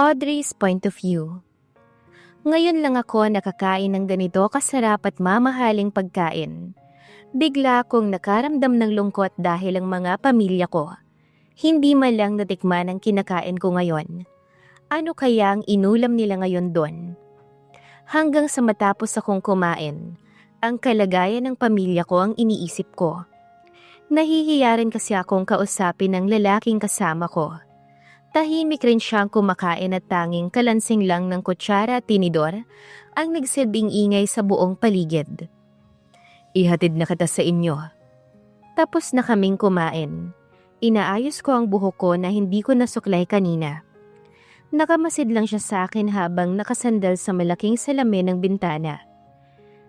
Audrey's Point of View Ngayon lang ako nakakain ng ganito kasarap at mamahaling pagkain. Bigla akong nakaramdam ng lungkot dahil ang mga pamilya ko. Hindi man lang natikman ang kinakain ko ngayon. Ano kaya ang inulam nila ngayon doon? Hanggang sa matapos akong kumain, ang kalagayan ng pamilya ko ang iniisip ko. Nahihiya kasi akong kausapin ng lalaking kasama ko. Tahimik rin siyang kumakain at tanging kalansing lang ng kutsara at tinidor ang nagsilbing ingay sa buong paligid. Ihatid na kita sa inyo. Tapos na kaming kumain. Inaayos ko ang buhok ko na hindi ko nasuklay kanina. Nakamasid lang siya sa akin habang nakasandal sa malaking salamin ng bintana.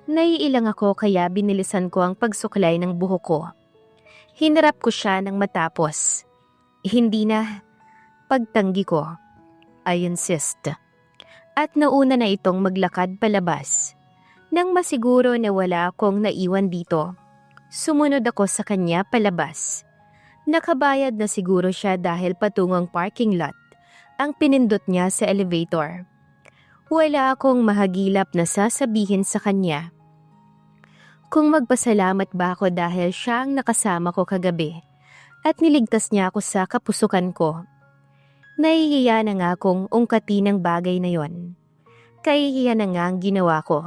Naiilang ako kaya binilisan ko ang pagsuklay ng buhok ko. Hinarap ko siya ng matapos. Hindi na, pagtanggi ko. I insist. At nauna na itong maglakad palabas. Nang masiguro na wala akong naiwan dito, sumunod ako sa kanya palabas. Nakabayad na siguro siya dahil patungong parking lot ang pinindot niya sa elevator. Wala akong mahagilap na sasabihin sa kanya. Kung magpasalamat ba ako dahil siya ang nakasama ko kagabi at niligtas niya ako sa kapusukan ko. Nahihiya na nga akong ungkatin ang bagay na yon. Kahihiya na nga ang ginawa ko.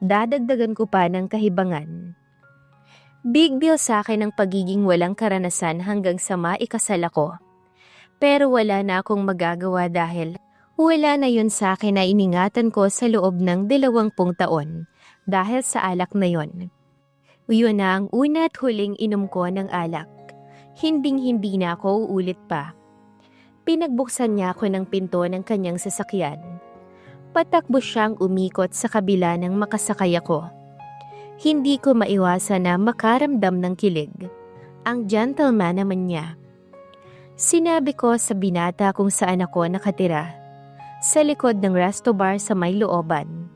Dadagdagan ko pa ng kahibangan. Big deal sa akin ang pagiging walang karanasan hanggang sa maikasal ako. Pero wala na akong magagawa dahil wala na yun sa akin na iningatan ko sa loob ng dalawampung taon dahil sa alak na yon. Yun na ang una at huling inom ko ng alak. Hinding-hindi na ako uulit pa. Pinagbuksan niya ako ng pinto ng kanyang sasakyan. Patakbo siyang umikot sa kabila ng makasakay ako. Hindi ko maiwasan na makaramdam ng kilig. Ang gentleman naman niya. Sinabi ko sa binata kung saan ako nakatira. Sa likod ng resto bar sa may looban.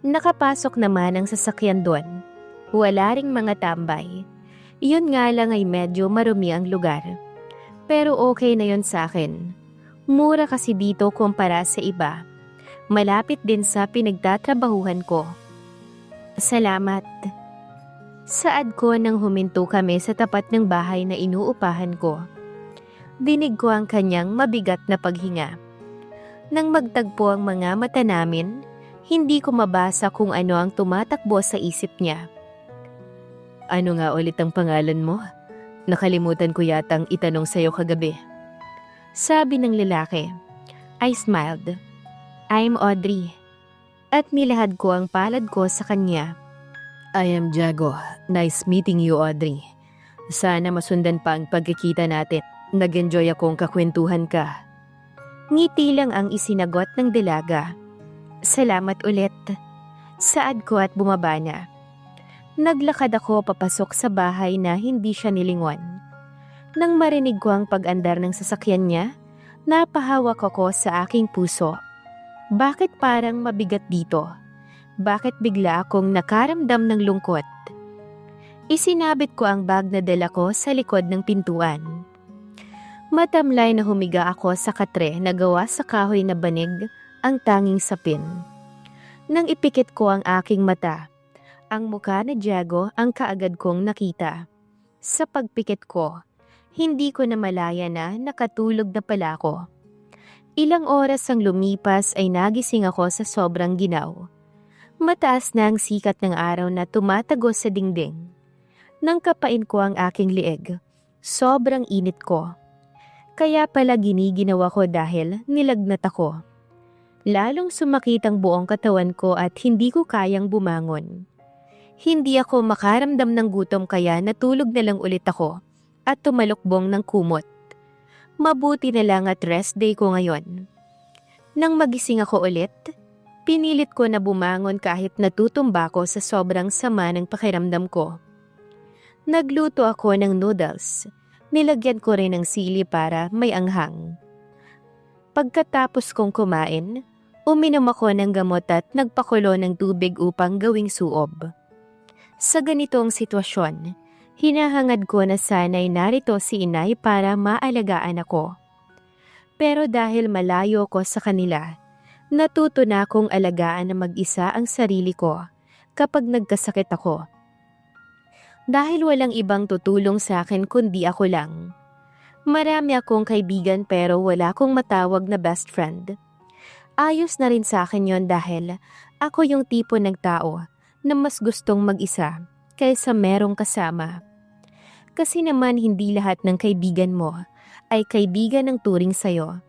Nakapasok naman ang sasakyan doon. Wala ring mga tambay. Iyon nga lang ay medyo marumi ang lugar. Pero okay na yon sa akin. Mura kasi dito kumpara sa iba. Malapit din sa pinagtatrabahuhan ko. Salamat. Saad ko nang huminto kami sa tapat ng bahay na inuupahan ko. Dinig ko ang kanyang mabigat na paghinga. Nang magtagpo ang mga mata namin, hindi ko mabasa kung ano ang tumatakbo sa isip niya. Ano nga ulit ang pangalan mo? Nakalimutan ko yatang itanong sa'yo kagabi. Sabi ng lalaki. I smiled. I'm Audrey. At nilahad ko ang palad ko sa kanya. I am Jago. Nice meeting you, Audrey. Sana masundan pa ang pagkikita natin. Nag-enjoy akong kakwentuhan ka. Ngiti lang ang isinagot ng dalaga. Salamat ulit. Saad ko at bumaba na. Naglakad ako papasok sa bahay na hindi siya nilingon. Nang marinig ko ang pag-andar ng sasakyan niya, napahawak ako sa aking puso. Bakit parang mabigat dito? Bakit bigla akong nakaramdam ng lungkot? Isinabit ko ang bag na dala ko sa likod ng pintuan. Matamlay na humiga ako sa katre na gawa sa kahoy na banig ang tanging sapin. Nang ipikit ko ang aking mata, ang mukha na Diego ang kaagad kong nakita. Sa pagpikit ko, hindi ko na malaya na nakatulog na pala ako. Ilang oras ang lumipas ay nagising ako sa sobrang ginaw. Mataas na ang sikat ng araw na tumatagos sa dingding. Nang kapain ko ang aking lieg, sobrang init ko. Kaya pala giniginawa ko dahil nilagnat ako. Lalong sumakit ang buong katawan ko at hindi ko kayang bumangon. Hindi ako makaramdam ng gutom kaya natulog na lang ulit ako at tumalukbong ng kumot. Mabuti na lang at rest day ko ngayon. Nang magising ako ulit, pinilit ko na bumangon kahit natutumba ko sa sobrang sama ng pakiramdam ko. Nagluto ako ng noodles Nilagyan ko rin ng sili para may anghang. Pagkatapos kong kumain, uminom ako ng gamot at nagpakulo ng tubig upang gawing suob. Sa ganitong sitwasyon, hinahangad ko na sana'y narito si inay para maalagaan ako. Pero dahil malayo ko sa kanila, natuto na akong alagaan na mag-isa ang sarili ko kapag nagkasakit ako. Dahil walang ibang tutulong sa akin kundi ako lang. Marami akong kaibigan pero wala akong matawag na best friend. Ayos na rin sa akin yon dahil ako yung tipo ng tao na mas gustong mag-isa kaysa merong kasama. Kasi naman hindi lahat ng kaibigan mo ay kaibigan ng turing sa'yo.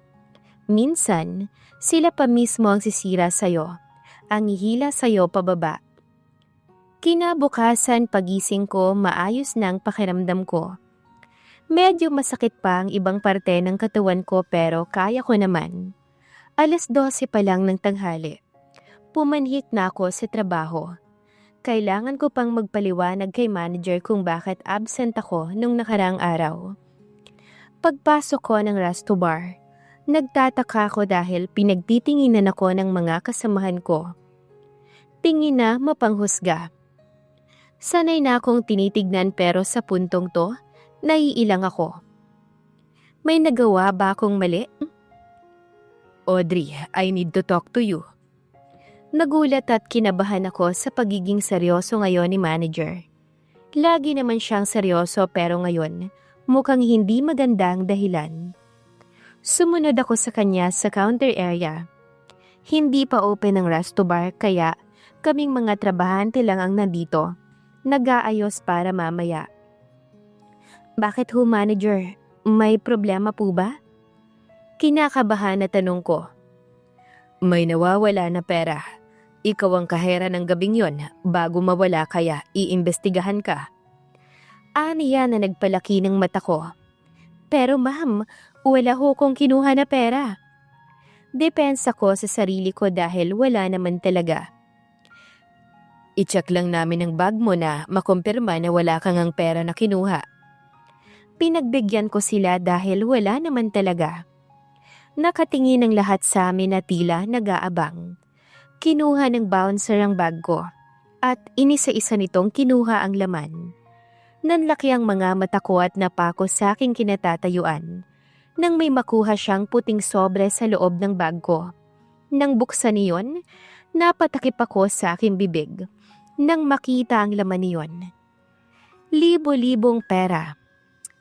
Minsan, sila pa mismo ang sisira sa'yo, ang hihila sa'yo pababa. Kinabukasan pagising ko, maayos na ang pakiramdam ko. Medyo masakit pa ang ibang parte ng katawan ko pero kaya ko naman. Alas 12 pa lang ng tanghali. Pumanhik na ako sa trabaho. Kailangan ko pang magpaliwanag kay manager kung bakit absent ako nung nakarang araw. Pagpasok ko ng resto bar, nagtataka ko dahil pinagtitinginan ako ng mga kasamahan ko. Tingin na mapanghusga. Sanay na akong tinitignan pero sa puntong to, naiilang ako. May nagawa ba akong mali? Audrey, I need to talk to you. Nagulat at kinabahan ako sa pagiging seryoso ngayon ni manager. Lagi naman siyang seryoso pero ngayon, mukhang hindi magandang dahilan. Sumunod ako sa kanya sa counter area. Hindi pa open ang resto bar kaya kaming mga trabahante lang ang nandito. Nag-aayos para mamaya. Bakit ho manager? May problema po ba? Kinakabahan na tanong ko. May nawawala na pera. Ikaw ang kahera ng gabing yon bago mawala kaya iimbestigahan ka. Aniya na nagpalaki ng mata ko. Pero ma'am, wala ho kong kinuha na pera. Depensa ko sa sarili ko dahil wala naman talaga. I-check lang namin ang bag mo na makumpirma na wala kang ang pera na kinuha. Pinagbigyan ko sila dahil wala naman talaga. Nakatingin ang lahat sa amin na tila nag-aabang. Kinuha ng bouncer ang bag ko at inisa-isa nitong kinuha ang laman. Nanlaki ang mga mata ko at napako sa aking kinatatayuan nang may makuha siyang puting sobre sa loob ng bag ko. Nang buksan niyon, napatakip ako sa aking bibig nang makita ang laman niyon. Libo-libong pera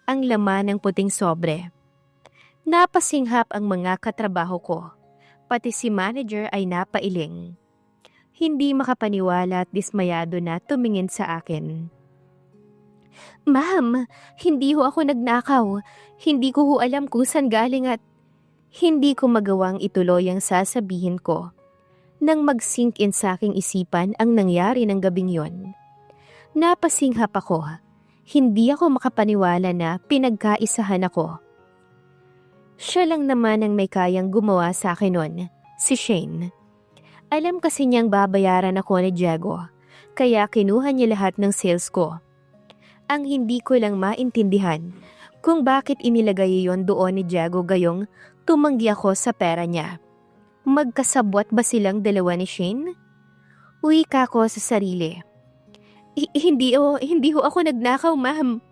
ang laman ng puting sobre. Napasinghap ang mga katrabaho ko, pati si manager ay napailing. Hindi makapaniwala at dismayado na tumingin sa akin. Ma'am, hindi ho ako nagnakaw. Hindi ko ho alam kung saan galing at hindi ko magawang ituloy ang sasabihin ko nang mag-sink in sa aking isipan ang nangyari ng gabing yon. Napasinghap ako. Hindi ako makapaniwala na pinagkaisahan ako. Siya lang naman ang may kayang gumawa sa akin nun, si Shane. Alam kasi niyang babayaran ako ni Diego, kaya kinuha niya lahat ng sales ko. Ang hindi ko lang maintindihan kung bakit inilagay yon doon ni Diego gayong tumanggi ako sa pera niya. Magkasabwat ba silang dalawa ni Shane? Uwi ka ko sa sarili. Hindi o, hindi ho ako nagnakaw, ma'am.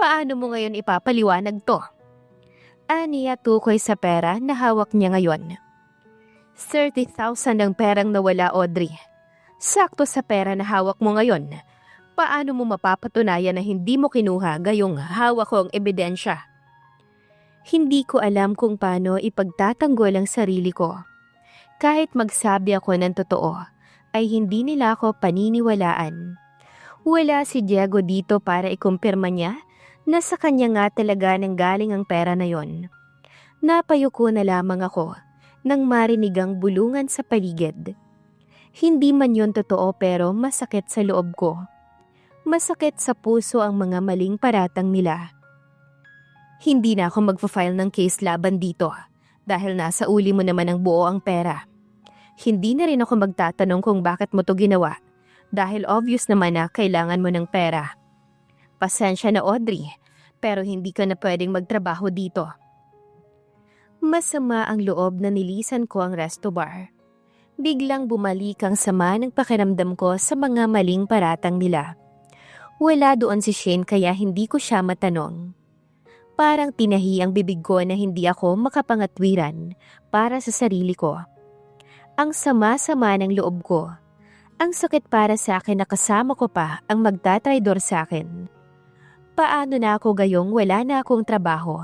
Paano mo ngayon ipapaliwanag to? Aniya tukoy sa pera na hawak niya ngayon. 30,000 ang perang nawala, Audrey. Sakto sa pera na hawak mo ngayon. Paano mo mapapatunayan na hindi mo kinuha gayong hawak ko ang ebidensya? Hindi ko alam kung paano ipagtatanggol ang sarili ko. Kahit magsabi ako ng totoo, ay hindi nila ako paniniwalaan. Wala si Diego dito para ikumpirma niya na sa kanya nga talaga nang galing ang pera na yon. Napayuko na lamang ako nang marinig ang bulungan sa paligid. Hindi man yon totoo pero masakit sa loob ko. Masakit sa puso ang mga maling paratang nila. Hindi na ako magpa-file ng case laban dito dahil nasa uli mo naman ang buo ang pera. Hindi na rin ako magtatanong kung bakit mo to ginawa dahil obvious naman na kailangan mo ng pera. Pasensya na Audrey, pero hindi ka na pwedeng magtrabaho dito. Masama ang loob na nilisan ko ang resto bar. Biglang bumalik ang sama ng pakiramdam ko sa mga maling paratang nila. Wala doon si Shane kaya hindi ko siya matanong. Parang tinahi ang bibig ko na hindi ako makapangatwiran para sa sarili ko. Ang sama-sama ng loob ko. Ang sakit para sa akin na kasama ko pa ang magtatraidor sa akin. Paano na ako gayong wala na akong trabaho?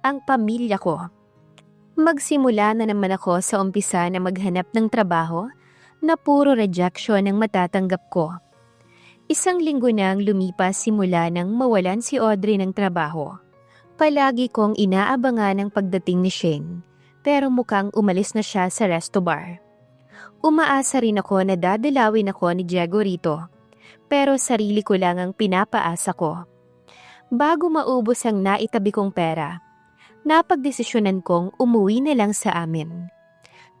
Ang pamilya ko. Magsimula na naman ako sa umpisa na maghanap ng trabaho na puro rejection ang matatanggap ko. Isang linggo nang lumipas simula nang mawalan si Audrey ng trabaho. Palagi kong inaabangan ang pagdating ni Shane, pero mukhang umalis na siya sa resto bar. Umaasa rin ako na dadalawin ako ni Diego rito, pero sarili ko lang ang pinapaasa ko. Bago maubos ang naitabi kong pera, napagdesisyonan kong umuwi na lang sa amin.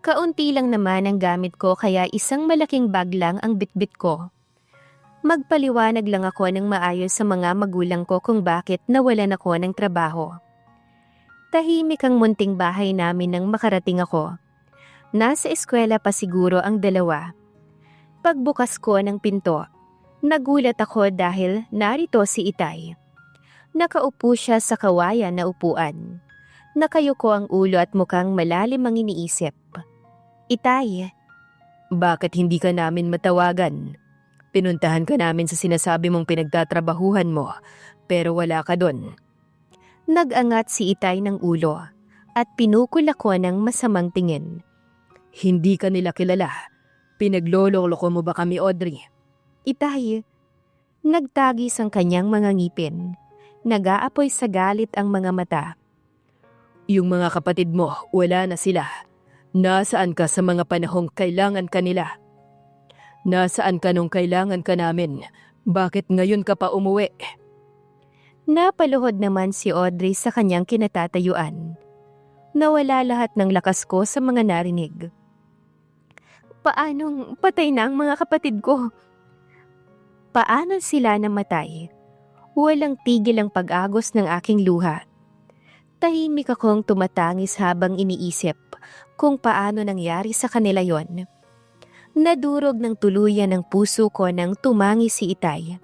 Kaunti lang naman ang gamit ko kaya isang malaking bag lang ang bitbit ko. Magpaliwanag lang ako ng maayos sa mga magulang ko kung bakit nawalan ako ng trabaho. Tahimik ang munting bahay namin nang makarating ako. Nasa eskwela pa siguro ang dalawa. Pagbukas ko ng pinto, nagulat ako dahil narito si Itay. Nakaupo siya sa kawayan na upuan. Nakayuko ang ulo at mukhang malalim ang iniisip. Itay, Bakit hindi ka namin matawagan? Pinuntahan ka namin sa sinasabi mong pinagtatrabahuhan mo, pero wala ka doon. Nag-angat si Itay ng ulo at pinukol ako ng masamang tingin. Hindi ka nila kilala. Pinagloloko mo ba kami, Audrey? Itay, nagtagis ang kanyang mga ngipin. Nag-aapoy sa galit ang mga mata. Yung mga kapatid mo, wala na sila. Nasaan ka sa mga panahong kailangan ka nila? Nasaan ka nung kailangan ka namin? Bakit ngayon ka pa umuwi? Napaluhod naman si Audrey sa kanyang kinatatayuan. Nawala lahat ng lakas ko sa mga narinig. Paanong patay na ang mga kapatid ko? Paano sila namatay? Walang tigil ang pag-agos ng aking luha. Tahimik akong tumatangis habang iniisip kung paano nangyari sa kanila yon. Nadurog ng tuluyan ng puso ko nang tumangi si Itay.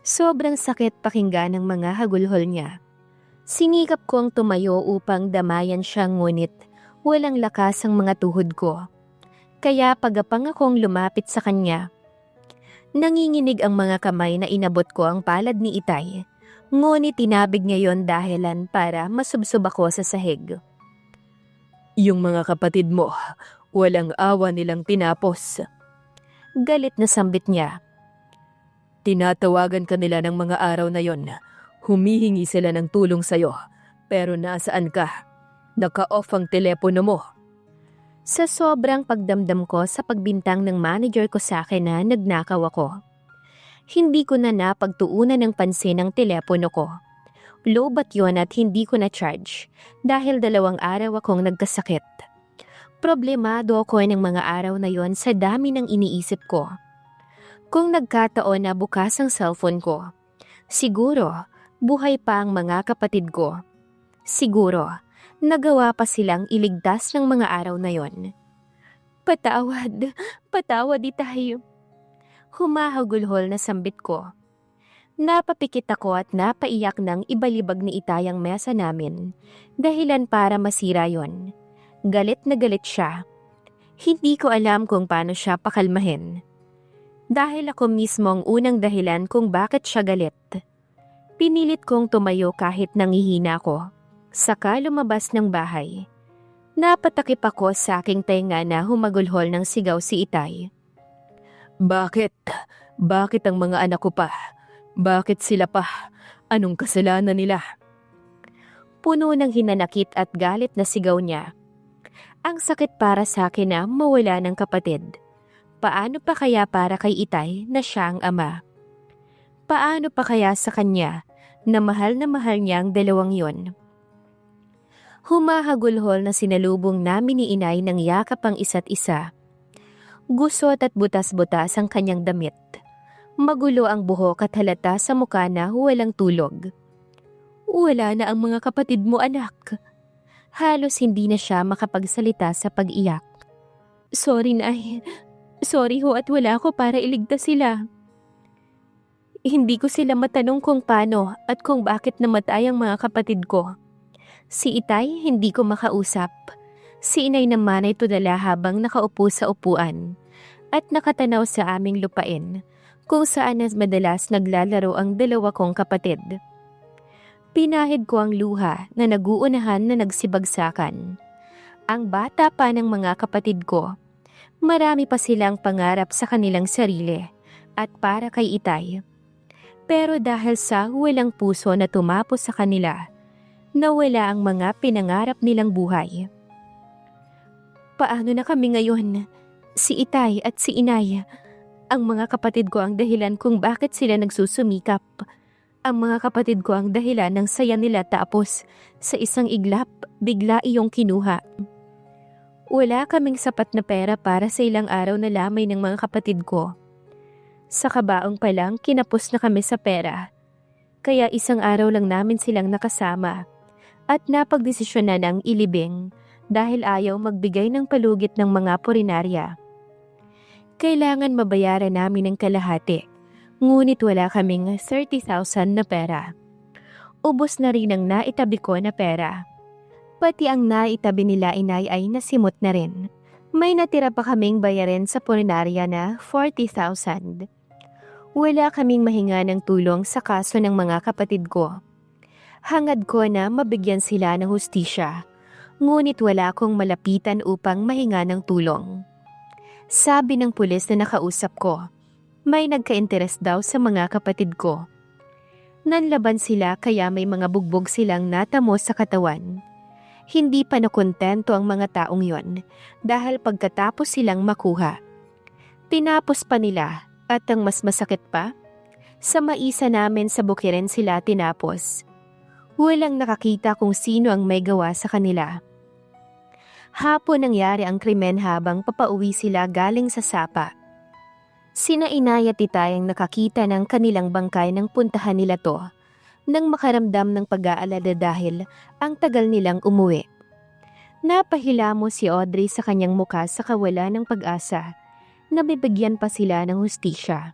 Sobrang sakit pakinggan ng mga hagulhol niya. Sinikap kong tumayo upang damayan siya ngunit walang lakas ang mga tuhod ko. Kaya pagapang akong lumapit sa kanya. Nanginginig ang mga kamay na inabot ko ang palad ni Itay. Ngunit tinabig niya yon dahilan para masubsob ako sa sahig. Yung mga kapatid mo, walang awa nilang tinapos. Galit na sambit niya. Tinatawagan ka nila ng mga araw na yon. Humihingi sila ng tulong sa'yo. Pero nasaan ka? Naka-off ang telepono mo. Sa sobrang pagdamdam ko sa pagbintang ng manager ko sa akin na nagnakaw ako. Hindi ko na napagtuunan ng pansin ang telepono ko. Lobat yon at hindi ko na-charge dahil dalawang araw akong nagkasakit. Problemado ako ng mga araw na yon sa dami ng iniisip ko. Kung nagkataon na bukas ang cellphone ko, siguro buhay pa ang mga kapatid ko. Siguro, nagawa pa silang iligtas ng mga araw na yon. Patawad, patawad di tayo. Humahagulhol na sambit ko. Napapikit ako at napaiyak ng ibalibag ni Itayang mesa namin, dahilan para masira yon. Galit na galit siya. Hindi ko alam kung paano siya pakalmahin. Dahil ako mismo ang unang dahilan kung bakit siya galit. Pinilit kong tumayo kahit nangihina ko. Saka lumabas ng bahay. Napatakip ako sa aking tenga na humagulhol ng sigaw si Itay. Bakit? Bakit ang mga anak ko pa? Bakit sila pa? Anong kasalanan nila? Puno ng hinanakit at galit na sigaw niya. Ang sakit para sa akin na mawala ng kapatid. Paano pa kaya para kay Itay na siya ang ama? Paano pa kaya sa kanya na mahal na mahal niya ang dalawang yon? Humahagulhol na sinalubong namin ni inay ng yakap ang isa't isa. Gusot at butas-butas ang kanyang damit. Magulo ang buhok at halata sa mukha na walang tulog. Wala na ang mga kapatid mo anak. Halos hindi na siya makapagsalita sa pag-iyak. Sorry nay. Sorry ho at wala ako para iligtas sila. Hindi ko sila matanong kung paano at kung bakit namatay ang mga kapatid ko. Si Itay hindi ko makausap. Si Inay naman ay tudala habang nakaupo sa upuan at nakatanaw sa aming lupain kung saan nas madalas naglalaro ang dalawa kong kapatid. Pinahid ko ang luha na naguunahan na nagsibagsakan. Ang bata pa ng mga kapatid ko, marami pa silang pangarap sa kanilang sarili at para kay Itay. Pero dahil sa walang puso na tumapos sa kanila, nawala ang mga pinangarap nilang buhay. Paano na kami ngayon? Si Itay at si Inay. Ang mga kapatid ko ang dahilan kung bakit sila nagsusumikap. Ang mga kapatid ko ang dahilan ng saya nila tapos sa isang iglap, bigla iyong kinuha. Wala kaming sapat na pera para sa ilang araw na lamay ng mga kapatid ko. Sa kabaong pa lang, kinapos na kami sa pera. Kaya isang araw lang namin silang nakasama at napagdesisyon na ng ilibing dahil ayaw magbigay ng palugit ng mga purinarya. Kailangan mabayaran namin ng kalahati, ngunit wala kaming 30,000 na pera. Ubos na rin ang naitabi ko na pera. Pati ang naitabi nila inay ay nasimot na rin. May natira pa kaming bayarin sa purinarya na 40,000. Wala kaming mahinga ng tulong sa kaso ng mga kapatid ko. Hangad ko na mabigyan sila ng hustisya, ngunit wala akong malapitan upang mahinga ng tulong. Sabi ng pulis na nakausap ko, may nagka-interes daw sa mga kapatid ko. Nanlaban sila kaya may mga bugbog silang natamo sa katawan. Hindi pa nakontento ang mga taong yon dahil pagkatapos silang makuha. Tinapos pa nila at ang mas masakit pa, sa maisa namin sa bukirin sila tinapos. Walang nakakita kung sino ang may gawa sa kanila. Hapon nangyari ang krimen habang papauwi sila galing sa sapa. Sina inay at titayang nakakita ng kanilang bangkay nang puntahan nila to nang makaramdam ng pag-aalala dahil ang tagal nilang umuwi. Napahila mo si Audrey sa kanyang muka sa kawalan ng pag-asa na bibigyan pa sila ng hustisya.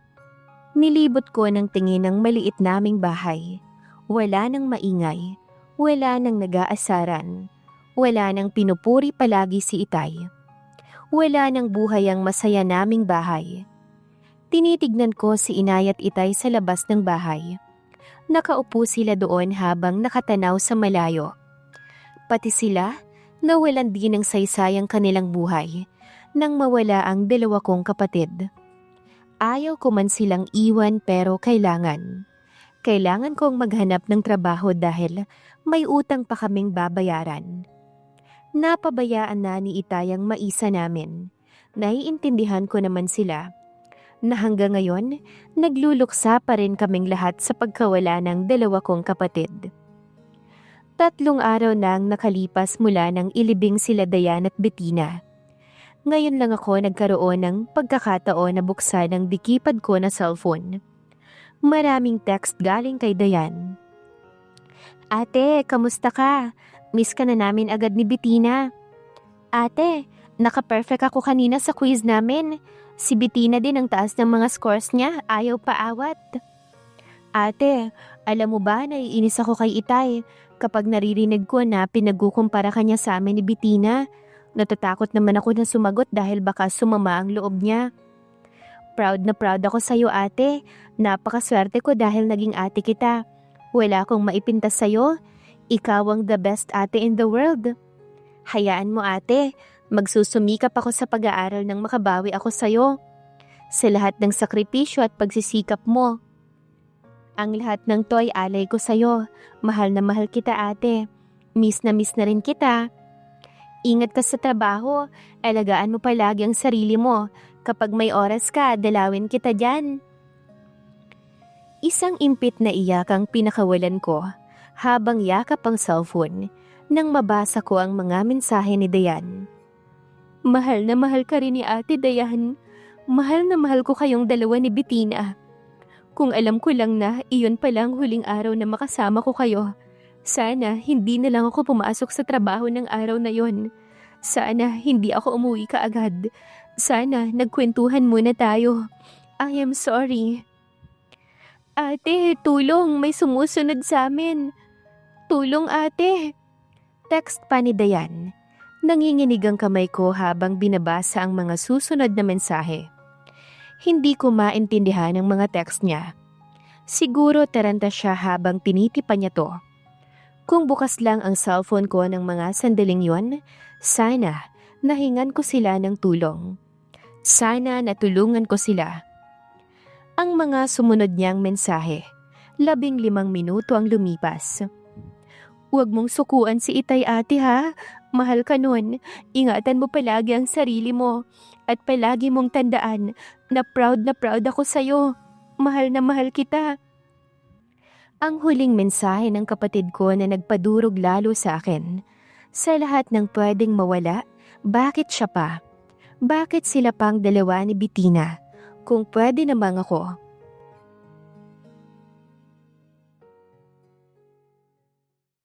Nilibot ko ng tingin ng maliit naming bahay. Wala nang maingay, wala nang nag-aasaran, wala nang pinupuri palagi si Itay. Wala nang buhay ang masaya naming bahay. Tinitignan ko si Inay at Itay sa labas ng bahay. Nakaupo sila doon habang nakatanaw sa malayo. Pati sila, nawalan din ng saysayang kanilang buhay nang mawala ang dalawa kong kapatid. Ayaw ko man silang iwan pero kailangan. Kailangan kong maghanap ng trabaho dahil may utang pa kaming babayaran. Napabayaan na ni Itay ang maisa namin. Naiintindihan ko naman sila na hanggang ngayon nagluluksa pa rin kaming lahat sa pagkawala ng dalawa kong kapatid. Tatlong araw nang nakalipas mula nang ilibing sila Dayan at Bettina. Ngayon lang ako nagkaroon ng pagkakataon na buksan ang dikipad ko na cellphone. Maraming text galing kay Dayan. Ate, kamusta ka? Miss ka na namin agad ni Bettina. Ate, naka-perfect ako kanina sa quiz namin. Si Bettina din ang taas ng mga scores niya, ayaw pa awat. Ate, alam mo ba naiinis ako kay Itay kapag naririnig ko na pinagkukumpara kanya sa amin ni Bettina. Natatakot naman ako na sumagot dahil baka sumama ang loob niya. Proud na proud ako sa'yo ate. Napakaswerte ko dahil naging ate kita. Wala akong maipintas sa'yo. Ikaw ang the best ate in the world. Hayaan mo ate, magsusumikap ako sa pag-aaral nang makabawi ako sa'yo. Sa lahat ng sakripisyo at pagsisikap mo. Ang lahat ng toy alay ko sa'yo. Mahal na mahal kita ate. Miss na miss na rin kita. Ingat ka sa trabaho, alagaan mo palagi ang sarili mo. Kapag may oras ka, dalawin kita dyan. Isang impit na iyak ang pinakawalan ko habang yakap ang cellphone nang mabasa ko ang mga mensahe ni Dayan. Mahal na mahal ka rin ni Ate Dayan. Mahal na mahal ko kayong dalawa ni Bettina. Kung alam ko lang na iyon palang huling araw na makasama ko kayo, sana hindi na lang ako pumasok sa trabaho ng araw na yon. Sana hindi ako umuwi kaagad. Sana nagkwentuhan muna tayo. I am sorry. Ate, tulong, may sumusunod sa amin. Tulong ate. Text pa ni Dayan. Nanginginig ang kamay ko habang binabasa ang mga susunod na mensahe. Hindi ko maintindihan ang mga text niya. Siguro taranta siya habang tinitipan niya to. Kung bukas lang ang cellphone ko ng mga sandaling yon, sana nahingan ko sila ng tulong. Sana natulungan ko sila. Ang mga sumunod niyang mensahe, labing limang minuto ang lumipas. Huwag mong sukuan si Itay ate ha. Mahal ka nun. Ingatan mo palagi ang sarili mo. At palagi mong tandaan na proud na proud ako sa'yo. Mahal na mahal kita. Ang huling mensahe ng kapatid ko na nagpadurog lalo sa akin. Sa lahat ng pwedeng mawala, bakit siya pa? Bakit sila pang dalawa ni Bitina? Kung pwede namang ako,